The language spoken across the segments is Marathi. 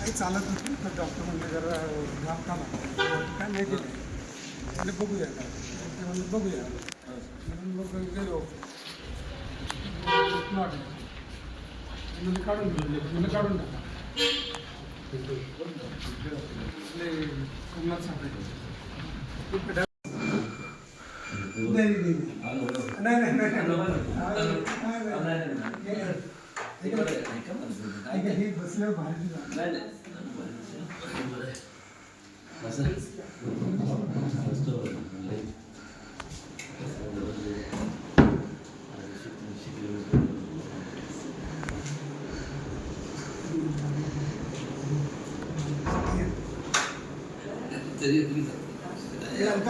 काही चालत नसेल तर डॉक्टर म्हणजे जरा घाम का काय नाही केलं म्हणजे बघूया का ते म्हणजे बघूया म्हणून मग गेलो म्हणजे काढून म्हणजे काढून टाका आपले सांगायचं नाही नाही नाही नाही नाही नाही नाही हे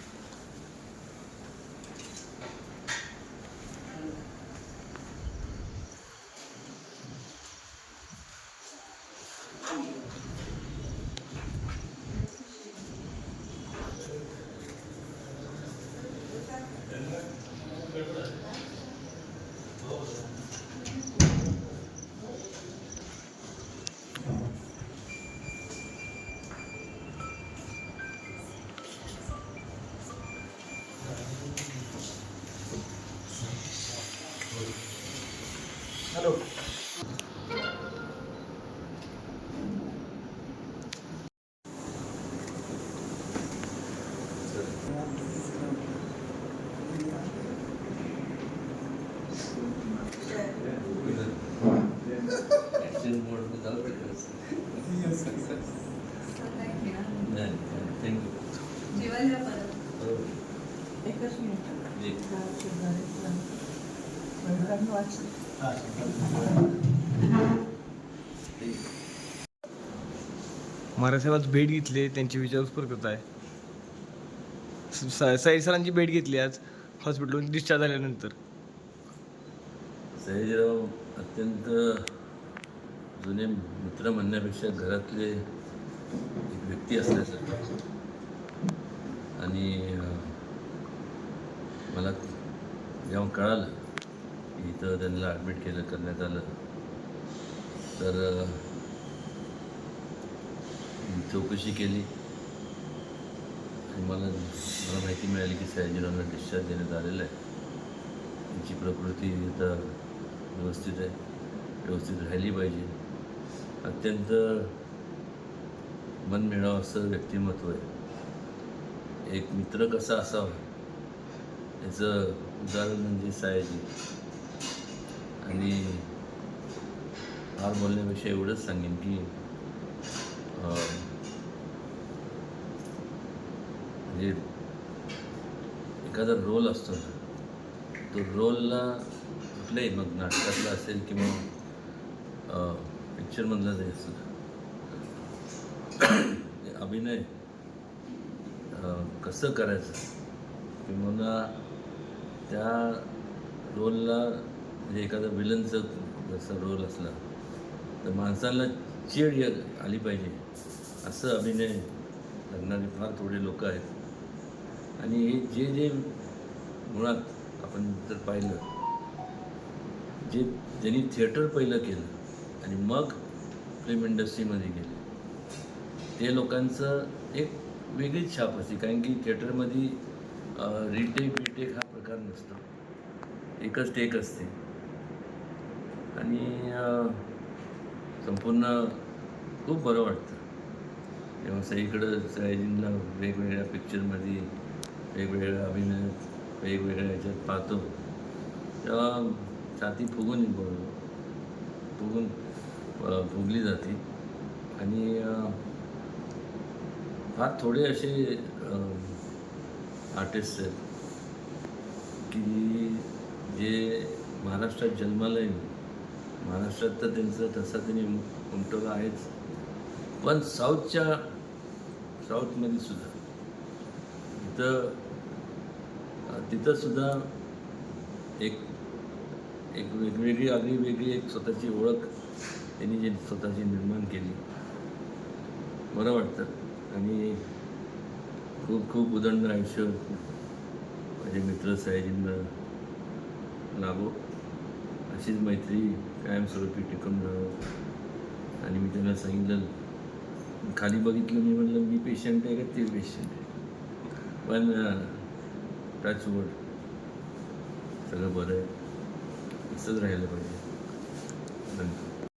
जा. जेवायला परत. एकच मिनिट. महाराजसाहेबांची भेट घेतली त्यांची विचारपूस करत आहे. स- साई सरांची भेट घेतली आज हॉस्पिटलून डिस्चार्ज झाल्यानंतर. सयाजीराव अत्यंत जुने मित्र म्हणण्यापेक्षा घरातले एक व्यक्ती असल्यासारखे. आणि मला जेव्हा कळालं की इथं त्यांना ॲडमिट केलं करण्यात आलं. तर चौकशी केली. आणि मला मला माहिती मिळाली की सयाजीरावला डिस्चार्ज देण्यात आलेला आहे. त्यांची प्रकृती आता व्यवस्थित आहे. व्यवस्थित राहिली पाहिजे. अत्यंत मनमिळावं असं व्यक्तिमत्व आहे. एक मित्र कसा असावा? याचं उदाहरण म्हणजे सायाजी आणि फार बोलण्यापेक्षा एवढंच सांगेन की म्हणजे एखादा रोल असतो ना तो रोलला कुठल्याही मग नाटकातला असेल किंवा पिक्चरमधला जरी असेल अभिनय कसं करायचं? किंवा त्या रोलला म्हणजे एखादा विलनचं जसा रोल असला तर माणसाला चीड ये- आली पाहिजे. असं अभिनय करणारे फार थोडे लोक आहेत. आणि हे जे जे मुळात आपण जर पाहिलं जे ज्यांनी थिएटर पहिलं केलं आणि मग फिल्म इंडस्ट्रीमध्ये गेले ते लोकांचं एक वेगळीच छाप असते कारण की थिएटरमध्ये रिटेक बिटेक हा प्रकार नसतो. एकच टेक असते. आणि संपूर्ण खूप बरं वाटतं. तेव्हा सगळीकडं सयाजींना वेगवेगळ्या पिक्चरमध्ये वेगवेगळ्या अभिनयात वेगवेगळ्या ह्याच्यात पाहतो. तेव्हा छाती फुगून फुगून फुगली जाते. आणि फार थोडे असे आर्टिस्ट आहेत की जे महाराष्ट्रात जन्माला येऊन महाराष्ट्रात तर त्यांचं तसा त्यांनी उमटवलं आहेच. पण साऊथच्या साऊथमध्ये सुद्धा तिथं तिथं सुद्धा एक एक वेगवेगळी आगळी वेगळी एक स्वतःची ओळख त्यांनी जी स्वतःची निर्माण केली. बरं वाटतं. आणि खूप खूप उदंड आयुष्य माझे मित्र सयाजींना लाभो. अशीच मैत्री कायमस्वरूपी टिकून राहावं आणि मी त्यांना सांगितलं खाली बघितलं मी म्हणलं मी पेशंट आहे का? ते पेशंट आहे. पण टचवूड सगळं बरं आहे. असंच राहिलं पाहिजे.